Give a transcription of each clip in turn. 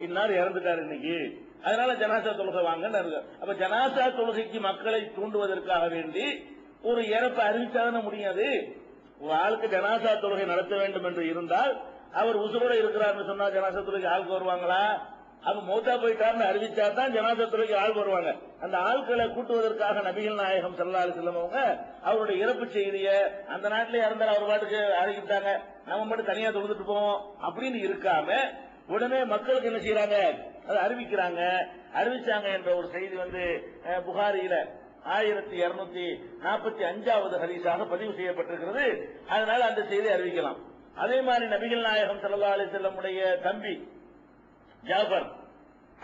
இன்னார் இறந்துட்டார் இன்னைக்கு. அதனால ஜனாசா தொழுகை வாங்கன்னு அப்ப ஜனாசா தொழுகைக்கு மக்களை தூண்டுவதற்காக வேண்டி ஒரு இறப்பை அறிவிச்சாதான முடியாது ஒரு ஆளுக்கு ஜனாசா தொழுகை நடத்த வேண்டும் என்று இருந்தால் அவர் உசுரோட இருக்கிறார்னு சொன்னா ஜனாசா தொழுகை ஆளுக்கு வருவாங்களா? அப்ப மூத்தா போயிட்டார்னு அறிவிச்சா தான் ஜனாசா தொழுகை ஆள் வருவாங்க. அந்த ஆட்களை கூட்டுவதற்காக நபிகள் நாயகம் சல்லா செல்லம் அவங்க அவருடைய இறப்பு செய்திய அந்த நாட்டிலே இறந்தார் அவர் பாட்டுக்கு அறிவித்தாங்க நம்ம மட்டும் தனியா தொழுதுட்டு போவோம் அப்படின்னு இருக்காம உடனே மக்களுக்கு என்ன செய்யறாங்க அதை அறிவிக்கிறாங்க. அறிவிச்சாங்க என்ற ஒரு செய்தி வந்து புகாரியில ஆயிரத்தி இருநூத்தி நாற்பத்தி அஞ்சாவது ஹரிசாக பதிவு செய்யப்பட்டிருக்கிறது. அதனால அந்த செய்தியை அறிவிக்கலாம். அதே மாதிரி நபிகள் நாயகம் ஸல்லல்லாஹு அலைஹி செல்லமுடைய தம்பி ஜாஃபர்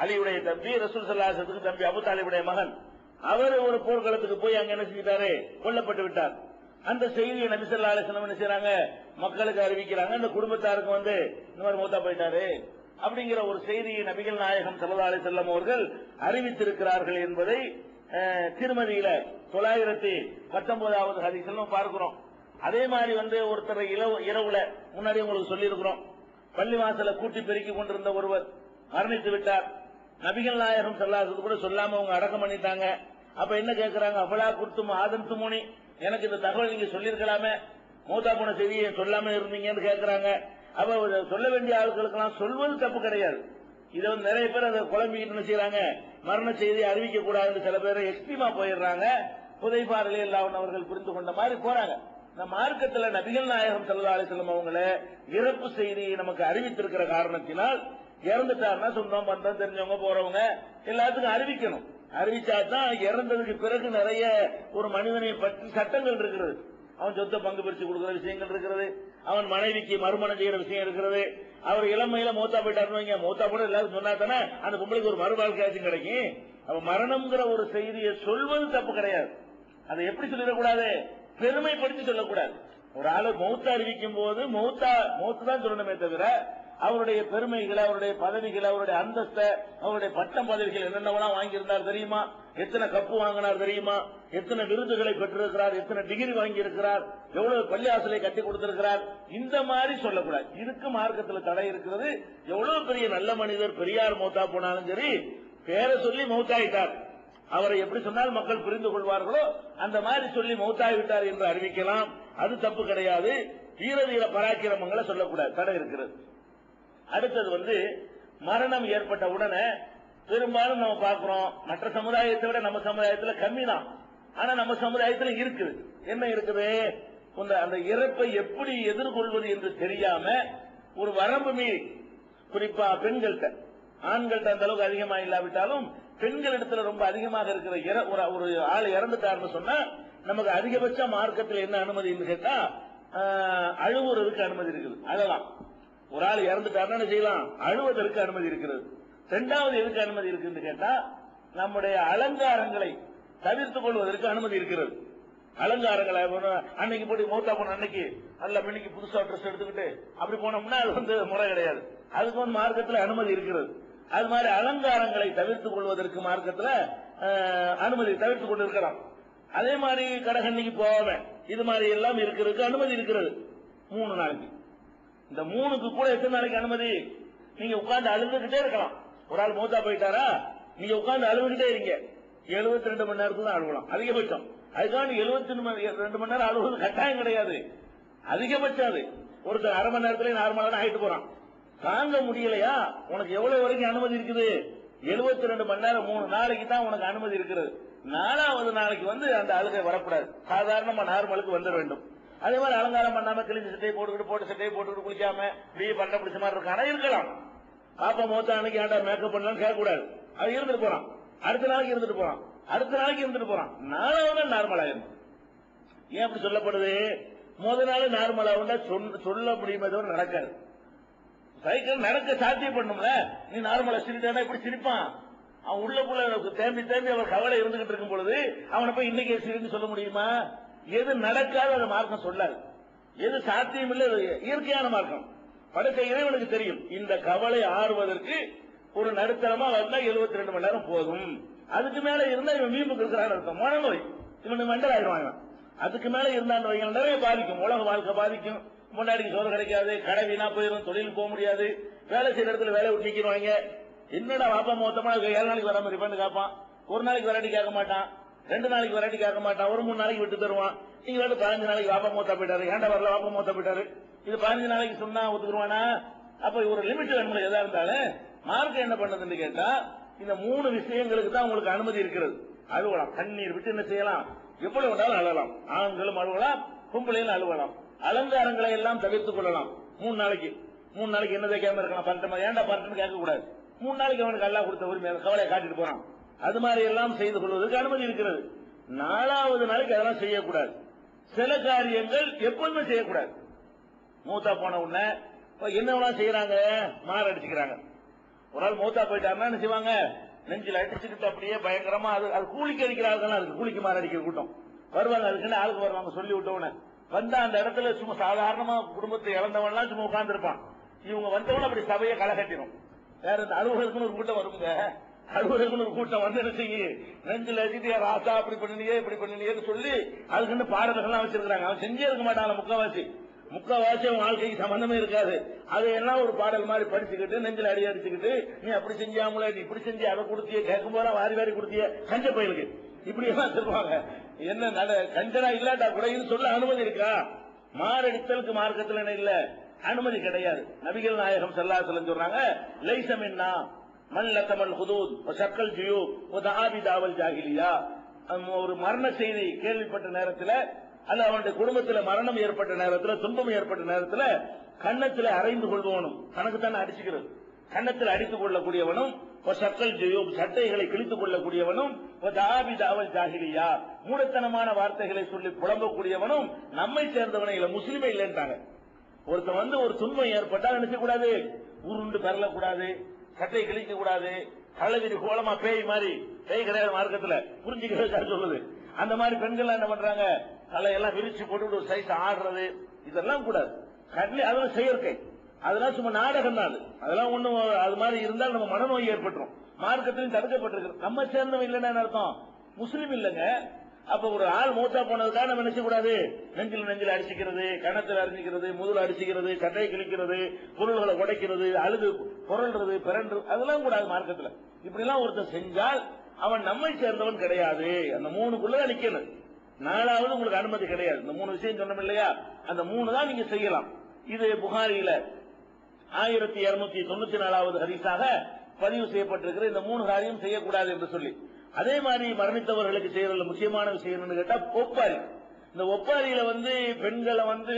அலியுடைய தம்பி ரசூல் சல்லாசத்துக்கு தம்பி அபு தாலிபுடைய மகன் அவர் ஒரு போர்க்களத்துக்கு போய் அங்க என்ன செஞ்சிட்டாரு? கொல்லப்பட்டு விட்டார். அந்த செய்தியை நபி ஸல்லல்லாஹு அலைஹி என்ன செய்யறாங்க மக்களுக்கு அறிவிக்கிறாங்க இந்த குடும்பத்தாருக்கு வந்து இந்த மாதிரி மூத்தா போயிட்டாரு அப்படிங்கிற ஒரு செய்தியை நபிகள் நாயகம் ஸல்லல்லாஹு அலைஹி அவர்கள் அறிவித்திருக்கிறார்கள் என்பதை திருமதியில தொள்ளாயிரத்தி பத்தொன்பதாவது ஹதீஸ்ல பார்க்கிறோம். அதே மாதிரி வந்து ஒருத்தர் இரவு இரவுல முன்னாடி உங்களுக்கு சொல்லியிருக்கிறோம். பள்ளி வாசல கூட்டி பெருக்கி கொண்டிருந்த ஒருவர் மரணித்து விட்டார். நபிகள் நாயகம் செல்லாதது கூட சொல்லாம அவங்க அடக்கம் பண்ணிட்டாங்க. அப்ப என்ன கேட்கிறாங்க அவளா குடுத்தும் ஆதம் துமுனி எனக்கு இந்த தகவல் நீங்க சொல்லியிருக்கலாமே. மூத்தா போன செய்தியை சொல்லாம இருந்தீங்கன்னு கேட்கிறாங்க அப்ப சொல்ல வேண்டிய ஆட்களுக்கெல்லாம் சொல்வது தப்பு கிடையாது. இதை வந்து நிறைய பேர் அதை குழம்பிக்கிட்டு செய்யறாங்க மரண செய்தியை அறிவிக்க கூடாதுன்னு சில பேர் எக்ஸ்ட்ரீமா போயிடுறாங்க. புதைப்பாரலே இல்லாமல் அவர்கள் புரிந்து கொண்ட மாதிரி போறாங்க. இந்த மார்க்கத்துல நபிகள் நாயகம் செல்லா அலிசல்லம் அவங்கள இறப்பு செய்தியை நமக்கு அறிவித்திருக்கிற காரணத்தினால் இறந்துட்டாருன்னா சொந்தம் பந்தம் தெரிஞ்சவங்க போறவங்க எல்லாத்துக்கும் அறிவிக்கணும். அறிவிச்சா தான் இறந்ததுக்கு பிறகு நிறைய ஒரு மனிதனை பற்றி சட்டங்கள் இருக்கிறது. அவன் சொத்தை பங்கு பிரிச்சு கொடுக்கிற விஷயங்கள் இருக்கிறது. அவன் மனைவிக்கு மறுமணம் செய்யற விஷயம் இருக்கிறது. அவர் இளமையில மூத்தா போயிட்டாருன்னு மூத்தா கூட எல்லாரும் சொன்னா தானே அந்த பொம்பளைக்கு ஒரு மறுவாழ்க்கையாச்சும் கிடைக்கும். அவ மரணம்ங்கிற ஒரு செய்தியை சொல்வது தப்பு கிடையாது. அதை எப்படி சொல்லிடக்கூடாது? பெருமைப்படுத்தி சொல்லக்கூடாது. ஒரு ஆளு மௌத்த அறிவிக்கும் போது மௌத்தா மௌத்து தான் சொல்லணுமே தவிர அவருடைய பெருமைகளை அவருடைய பதவிகளை அவருடைய அந்தஸ்த அவருடைய பட்டம் பதவிகள் என்னென்னவெல்லாம் வாங்கியிருந்தார் தெரியுமா? எத்தனை கப்பு வாங்கினார் தெரியுமா? எத்தனை விருதுகளை பெற்றிருக்கிறார்? எத்தனை டிகிரி வாங்கி இருக்கிறார் எவ்வளவு பள்ளியாசலை கட்டி கொடுத்திருக்கிறார்? இந்த மாதிரி சொல்லக்கூடாது. இதுக்கு மார்க்கத்தில் தடை இருக்கிறது. எவ்வளவு பெரிய நல்ல மனிதர் பெரியார் மௌத்தா போனாலும் சரி பேரை சொல்லி மௌத்தாயிட்டார். அவரை எப்படி சொன்னால் மக்கள் புரிந்து கொள்வார்களோ அந்த மாதிரி சொல்லி மௌத்தாகிவிட்டார் என்று அறிவிக்கலாம். அது தப்பு கிடையாது. வீர வீர பராக்கிரமங்களை சொல்லக்கூடாது. தடை இருக்கிறது. அடுத்தது வந்து மரணம் ஏற்பட்ட உடனே பெரும்பாலும் நம்ம பார்க்கிறோம் மற்ற சமுதாயத்தை விட நம்ம சமுதாயத்துல கம்மி தான் ஆனா நம்ம சமுதாயத்துல இருக்குது. என்ன இருக்குது? அந்த இறப்பை எப்படி எதிர்கொள்வது என்று தெரியாம ஒரு வரம்பு மீறி குறிப்பா பெண்கள்கிட்ட ஆண்கள்கிட்ட அந்த அளவுக்கு அதிகமா இல்லாவிட்டாலும் பெண்கள் இடத்துல ரொம்ப அதிகமாக இருக்கிற இற- ஒரு ஒரு ஆள் இறந்துட்டாருன்னு சொன்னா நமக்கு அதிகபட்ச மார்க்கத்தில் என்ன அனுமதின்னு கேட்டா அழுவுறதுக்கு அனுமதி இருக்குது. அழலாம் ஒரு ஆள் இறந்துட்டாருன்னா செய்யலாம். அழுவதற்கு அனுமதி இருக்கிறது. இரண்டாவது எதுக்கு அனுமதி இருக்குன்னு கேட்டா நம்முடைய அலங்காரங்களை தவிர்த்துக் கொள்வதற்கு அனுமதி இருக்கிறது. அலங்காரங்களை அன்னைக்கு போய் மோட்டா போன அன்னைக்கு நல்ல மணிக்கு புதுசா ட்ரெஸ் எடுத்துக்கிட்டு அப்படி போனோம்னா அது வந்து முறை கிடையாது. அதுக்கு வந்து மார்க்கத்தில் அனுமதி இருக்கிறது. அது மாதிரி அலங்காரங்களை தவிர்த்துக் கொள்வதற்கு மார்க்கத்தில் அனுமதி தவிர்த்து கொண்டு இருக்கிறான் அதே மாதிரி கடகண்ணிக்கு போவேன் இது மாதிரி எல்லாம் இருக்கிறதுக்கு அனுமதி இருக்கிறது. மூணு நாளைக்கு இந்த மூணுக்கு கூட எத்தனை நாளைக்கு அனுமதி? நீங்க உட்கார்ந்து அழுதுகிட்டே இருக்கலாம். ஒரு ஆள் மூத்தா போயிட்டாரா? நீங்க உட்கார்ந்து அழுதுகிட்டே இருங்க. 72 ரெண்டு மணி நேரத்துக்கு தான் அழுகலாம். அதிகபட்சம். அதுக்காண்டி எழுபத்தி ரெண்டு மணி நேரம் அழுவது கட்டாயம் கிடையாது. அதிகபட்சம் அது. ஒருத்தர் அரை மணி நேரத்துல நார்மலா ஆயிட்டு போறான். தாங்க முடியலையா? உனக்கு எவ்வளவு வரைக்கும் அனுமதி இருக்குது? 72 ரெண்டு மணி நேரம் மூணு நாளைக்கு தான் உனக்கு அனுமதி இருக்கிறது. நாலாவது நாளைக்கு வந்து அந்த அழுகை வரக்கூடாது. சாதாரணமா நார்மலுக்கு வந்துட வேண்டும். அதே மாதிரி அலங்காரம் பண்ணாம கிழிஞ்சு சட்டையை போட்டுக்கிட்டு போட்டு சட்டையை போட்டுக்கிட்டு குளிக்காம இப்படியே பண்ண பிடிச்ச மாதிரி இருக்கானா. இருக்கலாம். பாப்பா மோத்தா அன்னைக்கு ஏன்டா மேக்கப் பண்ணலாம் கேட்க கூடாது அது இருந்துட்டு போறான். அடுத்த நாளைக்கு இருந்துட்டு போறான். அடுத்த நாளைக்கு இருந்துட்டு போறான். நாலாவது நார்மலா இருந்தோம் ஏன் அப்படி சொல்லப்படுது? முத நாள் நார்மலா ஆகுண்டா சொல்ல முடியுமே? தவிர நடக்காது. சைக்கிள் நடக்க சாத்தியம் பண்ணும்ல? நீ நார்மலா சிரிட்டானா இப்படி சிரிப்பான். அவன் உள்ளக்குள்ள தேம்பி தேம்பி அவன் கவலை இருந்துகிட்டு இருக்கும் பொழுது அவனை போய் இன்னைக்கு சிரின்னு சொல்ல முடியுமா? எது நடக்காத அந்த மார்க்கம் சொல்லாது. எது சாத்தியம் இல்லை இயற்கையான மார்க்கம். படைத்த இறைவனுக்கு தெரியும். இந்த கவலை ஆறுவதற்கு ஒரு நடுத்தரமா வந்தா 72 ரெண்டு மணி நேரம் போதும். அதுக்கு மேல இருந்தா இவன் மீன் இருக்கிறான்னு அர்த்தம். மனநோய். இவன் மெண்டல் ஆயிடுவாங்க அதுக்கு மேல இருந்தான் வைங்க நிறைய பாதிக்கும். உலக வாழ்க்கை பாதிக்கும். முன்னாடி சோறு கிடைக்காது கடை வீணா போயிடும் தொழில் போக முடியாது. வேலை செய்யற இடத்துல வேலை விட்டு நிக்கிறவாங்க. என்னடா வாப்பா மொத்தமா ஏழு நாளைக்கு வராம இருப்பான்னு கேட்பான் ஒரு நாளைக்கு வராட்டி கேட்க மாட்டான். ரெண்டு நாளைக்கு வராட்டி கேட்க மாட்டான். ஒரு மூணு நாளைக்கு விட்டு தருவான். நீங்க வந்து பதினஞ்சு நாளைக்கு வாப்பா மூத்தா போயிட்டாரு. ஏன்டா வரல? வாப்பா மூத்தா போயிட்டாரு. இது பதினஞ்சு நாளைக்கு சொன்னா ஒத்துக்குருவானா? அப்ப ஒரு லிமிட் வேணும் எதா இருந்தாலும். மார்க் என்ன பண்ணதுன்னு கேட்டா இந்த மூணு விஷயங்களுக்கு தான் உங்களுக்கு அனுமதி இருக்கிறது. அழுவலாம் கண்ணீர் விட்டு என்ன செய்யலாம்? எவ்வளவு வேண்டாலும் அழலாம். ஆண்களும் அழுவலாம் பொம்பளையும் அழுவலாம். அலங்காரங்களை எல்லாம் தவிர்த்துக் கொள்ளலாம். மூணு நாளைக்கு. மூணு நாளைக்கு என்ன தைக்காம இருக்கலாம்? பன்னெண்டு ஏன்டா பன்னெண்டு கேட்க கூடாது மூணு நாளைக்கு அவனுக்கு அல்லா கொடுத்த உரிமை கவலையை காட்டிட்டு போறான். அது மாதிரி எல்லாம் செய்து கொள்வதற்கு அனுமதி இருக்கிறது. நாலாவது நாளைக்கு அதெல்லாம் செய்யக்கூடாது. சில காரியங்கள் எப்பொழுதுமே செய்யக்கூடாது. மூத்தா போன உடனே என்னவெல்லாம் செய்யறாங்க? மாற அடிச்சுக்கிறாங்க. ஒரு ஆள் மூத்தா போயிட்டாருன்னா என்ன செய்வாங்க? நெஞ்சில் அடிச்சுக்கிட்டு அப்படியே பயங்கரமா அது அது கூலிக்கு அடிக்கிற ஆளுக்கெல்லாம் அதுக்கு கூலிக்கு மாற அடிக்கிற கூட்டம். வருவாங்க அதுக்குன்னு ஆளுக்கு வருவாங்க சொல்லி விட்டவன வந்தா அந்த இடத்துல சும்மா சாதாரணமா குடும்பத்தை இழந்தவன்லாம் சும்மா உட்கார்ந்துருப்பான். இவங்க வந்தவன அப்படி சபையை களை கட்டிடும் வேற இந்த அலுவலகத்துக்குன்னு ஒரு கூட்டம் வருங்க. அலுவலர்கள் ஒரு கூட்டம் வந்து என்ன செய்யு நெஞ்சில் அஜிதியா ராசா அப்படி பண்ணினியே இப்படி பண்ணினியேன்னு சொல்லி அதுக்குன்னு பாடல்கள்லாம் வச்சிருக்காங்க அவன் செஞ்சே இருக்க மாட்டான் முக்கவாசி முக்கால்வாசி. அவன் வாழ்க்கைக்கு சம்பந்தமே இருக்காது. அதையெல்லாம் ஒரு பாடல் மாதிரி படிச்சுக்கிட்டு நெஞ்சில் அடி அடிச்சுக்கிட்டு நீ அப்படி செஞ்சாமல நீ இப்படி செஞ்சு அதை கொடுத்திய கேட்கும் போதெல்லாம் வாரி வாரி கொடுத்திய கஞ்ச பயிலுக்கு இப்படி எல்லாம் சொல்லுவாங்க என்ன நட? கஞ்சனா இல்லாட்டா கூட இது சொல்ல அனுமதி இருக்கா? மாரடித்தலுக்கு மார்க்கத்தில் என்ன இல்ல? அனுமதி கிடையாது. நபிகள் நாயகம் செல்லாசலம் சொல்றாங்க லைசமின்னா மல்லத்தமல் ஹுதூத் சக்கல் ஜியூ தாபி தாவல் ஜாகிலியா. ஒரு மரண செய்தி கேள்விப்பட்ட நேரத்தில் அல்ல அவனுடைய குடும்பத்தில் மரணம் ஏற்பட்ட நேரத்தில் துன்பம் ஏற்பட்ட நேரத்தில் கன்னத்தில் அரைந்து கொள்பவனும் தனக்கு தானே அடிச்சுக்கிறது. கன்னத்தில் அடித்துக் கொள்ளக்கூடியவனும் சக்கல் ஜெயோப் சட்டைகளை கிழித்துக் கொள்ளக்கூடியவனும் தாபி தாவல் ஜாகிலியா. மூடத்தனமான வார்த்தைகளை சொல்லி புலம்பக்கூடியவனும் நம்மை சேர்ந்தவனை இல்லை முஸ்லீமே இல்லைன்றாங்க. ஒருத்தன் வந்து ஒரு துன்பம் ஏற்பட்டால் நினைக்க கூடாது உருண்டு பெறலக்கூடாது சட்டையை கிழிக்க கூடாது. கள்ளகிரி கோலமா பேய் மாதிரி. பேய் கிடையாது மார்க்கத்துல. புரிஞ்சுக்கிறது சொல்லுது. அந்த மாதிரி பெண்கள் என்ன பண்றாங்க? தலையெல்லாம் விரிச்சு போட்டு ஒரு சைஸ் ஆடுறது. இதெல்லாம் கூடாது கண்ணி அதெல்லாம் செயற்கை. அதெல்லாம் சும்மா நாடகம் தான் அது. அதெல்லாம் ஒண்ணும் அது மாதிரி இருந்தால் நம்ம மனநோய் ஏற்பட்டுரும். மார்க்கத்திலும் தடுக்கப்பட்டிருக்கு நம்ம சேர்ந்தவன் இல்லைன்னா அர்த்தம்? முஸ்லீம் இல்லைங்க. அப்ப ஒரு ஆள் மூத்தா போனதுக்காக நம்ம கூடாது? நெஞ்சில் நெஞ்சில் அடிச்சுக்கிறது கணத்தில் அடிச்சுக்கிறது முதல் அடிச்சுக்கிறது சட்டையை கிழிக்கிறது பொருள்களை உடைக்கிறது அழுது புரள்றது பிறன்றது அதெல்லாம் கூடாது மார்க்கத்துல. இப்படி எல்லாம் ஒருத்தர் செஞ்சால் அவன் நம்மை சேர்ந்தவன் கிடையாது. அந்த மூணுக்குள்ளதான் நிக்கணும் நாலாவது உங்களுக்கு அனுமதி கிடையாது. இந்த மூணு விஷயம் சொன்னோம் இல்லையா? அந்த மூணு தான் நீங்க செய்யலாம். இது புகாரியில ஆயிரத்தி இருநூத்தி தொண்ணூத்தி நாலாவது ஹரிசாக பதிவு செய்யப்பட்டிருக்கிற இந்த மூணு காரியம் செய்யக்கூடாது என்று சொல்லி. அதே மாதிரி மரணித்தவர்களுக்கு செய்யறதுல முக்கியமான விஷயம் என்னன்னு கேட்டா ஒப்பாரி. இந்த ஒப்பாரியில வந்து பெண்களை வந்து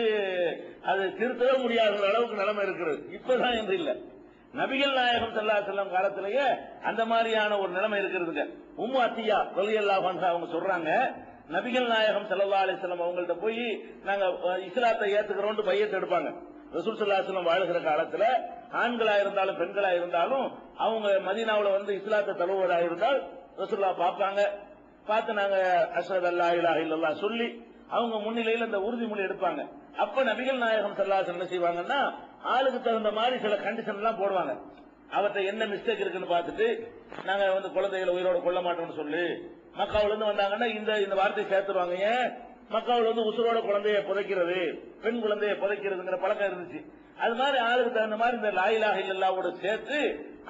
அது திருத்தவே முடியாத அளவுக்கு நிலைமை இருக்கிறது இப்பதான் என்று இல்ல. நபிகள் நாயகம் சல்லா செல்லம் காலத்திலேயே அந்த மாதிரியான ஒரு நிலைமை இருக்கிறதுங்க உம்மு அத்தியா ரலியல்லா அவங்க சொல்றாங்க நபிகள் நாயகம் சல்லா அலிஸ்லாம் அவங்கள்ட்ட போய் நாங்க இஸ்லாத்தை ஏத்துக்கிறோம் பையத்தை எடுப்பாங்க. ரசூல் சல்லாஸ்லம் வாழ்கிற காலத்துல ஆண்களா இருந்தாலும் பெண்களா இருந்தாலும் அவங்க மதீனாவில் வந்து இஸ்லாத்தை தழுவதா இருந்தால் ரசூல்லா பார்ப்பாங்க பார்த்து நாங்க அசத் அல்லா இலா இல்லல்லா சொல்லி அவங்க முன்னிலையில் இந்த உறுதிமொழி எடுப்பாங்க. அப்ப நபிகள் நாயகம் சல்லாசன் என்ன செய்வாங்கன்னா ஆளுக்கு தகுந்த மாதிரி சில கண்டிஷன் எல்லாம் போடுவாங்க. அவர்கிட்ட என்ன மிஸ்டேக் இருக்குன்னு பார்த்துட்டு நாங்க வந்து குழந்தைகளை உயிரோட கொள்ள மாட்டோம்னு சொல்லி. மக்காவில இருந்து வந்தாங்கன்னா இந்த இந்த வார்த்தையை சேர்த்துருவாங்க. ஏன்? மக்காவில் வந்து உசுரோட குழந்தைய புதைக்கிறது பெண் குழந்தைய புதைக்கிறதுங்கிற பழக்கம் இருந்துச்சு. அது மாதிரி ஆளுக்கு தகுந்த மாதிரி இந்த லாயிலாக இல்லல்லாவோட சேர்த்து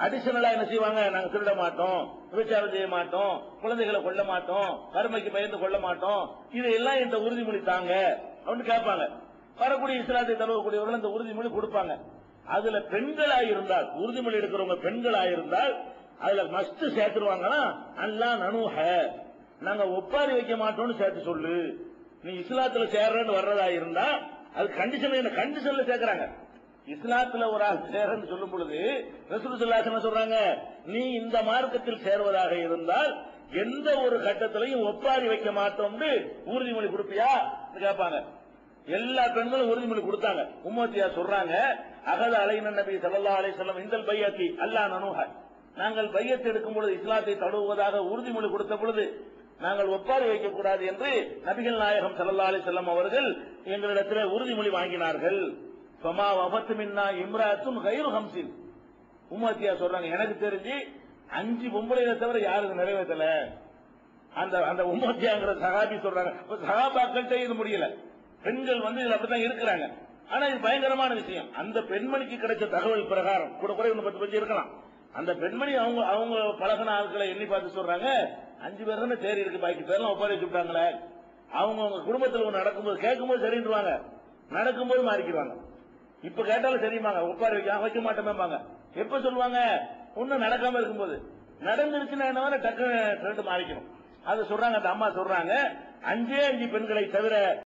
அடிஷனலா என்ன செய்வாங்க? நாங்க திருட மாட்டோம் விபச்சாரம் செய்ய மாட்டோம் குழந்தைகளை கொல்ல மாட்டோம் வறுமைக்கு பயந்து கொள்ள மாட்டோம். இதையெல்லாம் இந்த உறுதிமொழி தாங்க அப்படின்னு கேட்பாங்க. வரக்கூடிய இஸ்லாத்தை தழுவக்கூடியவர்கள் இந்த உறுதிமொழி கொடுப்பாங்க. அதுல பெண்களா இருந்தால் உறுதிமொழி எடுக்கிறவங்க பெண்களா இருந்தால் அதுல மஸ்ட் சேர்த்துருவாங்கன்னா அல்லா நனுஹ. நாங்க ஒப்பாரி வைக்க மாட்டோம்னு சேர்த்து சொல்லு. நீ இஸ்லாத்துல சேர்றன்னு வர்றதா இருந்தா அது கண்டிஷன் கண்டிஷன்ல சேர்க்கிறாங்க. இஸ்லாத்துல ஒரு ஆள் சேரன்னு சொல்லும் பொழுது ரசூலுல்லாஹ் சொல்றாங்க நீ இந்த மார்க்கத்தில் சேர்வதாக இருந்தால் எந்த ஒரு கட்டத்திலையும் ஒப்பாரி வைக்க மாட்டோம்னு உறுதிமொழி கொடுப்பியா? கேட்பாங்க. எல்லா பெண்களும் உறுதிமொழி கொடுத்தாங்க. உம்மத்தியா சொல்றாங்க அகல அலைநன் நபி சல்லா அலை செல்லம் இந்த பையத்தி அல்லா நனுஹ. நாங்கள் பையத்தை எடுக்கும் பொழுது இஸ்லாத்தை தழுவுவதாக உறுதிமொழி கொடுத்த பொழுது நாங்கள் ஒப்பாரி வைக்கக்கூடாது என்று நபிகள் நாயகம் சல்லா அலி செல்லம் அவர்கள் எங்களிடத்தில் உறுதிமொழி வாங்கினார்கள். ஃபமா வபத்து மின்னா இம்ராத்தும் கைரு ஹம்சின் உமாத்தியா சொல்றாங்க எனக்கு தெரிஞ்சு அஞ்சு பொம்பளைகளை தவிர யாருக்கு நிறைவேற்றல. அந்த அந்த உமாத்தியாங்கிற சகாபி சொல்றாங்க சகாபாக்கள்கிட்ட இது முடியல. பெண்கள் வந்து இதுல அப்படித்தான் இருக்கிறாங்க. ஆனா இது பயங்கரமான விஷயம். அந்த பெண்மணிக்கு கிடைச்ச தகவல் பிரகாரம் கூட கூட இன்னும் பத்து பஞ்சு இருக்கலாம். அந்த பெண்மணி அவங்க அவங்க பழகின ஆட்களை எண்ணி பார்த்து சொல்றாங்க அஞ்சு பேர் தானே தேறி இருக்கு பாக்கி பேர்லாம் ஒப்பாரி வச்சுட்டாங்களே அவங்க அவங்க குடும்பத்தில் ஒன்று நடக்கும்போது கேட்கும்போது சரின்றுவாங்க. நடக்கும்போது மாறிக்கிடுவாங்க. இப்ப கேட்டாலும் சரிமாங்க உட்கார வைக்க வைக்க மாட்டோமேம்பாங்க. எப்ப சொல்லுவாங்க? ஒன்னும் நடக்காம இருக்கும்போது. நடந்துருச்சுன்னா என்ன டக்கு ட்ரெண்ட் மாறிக்கணும். அதை சொல்றாங்க அந்த அம்மா சொல்றாங்க அஞ்சே அஞ்சு பெண்களை தவிர